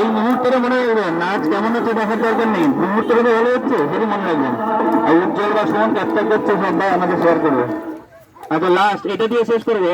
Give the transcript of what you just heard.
এই মুহূর্তে মনে রাখবেন নাচ কেমন হচ্ছে, দেখার দরকার নেই। মুহূর্তে ভালো হচ্ছে, সেটা মনে রাখবেন আর উজ্জ্বল বা সুমন ক্যাপচার করছে সব ভাই, আমাদের শেয়ার করবে। আচ্ছা লাস্ট এটা দিয়ে শেষ করব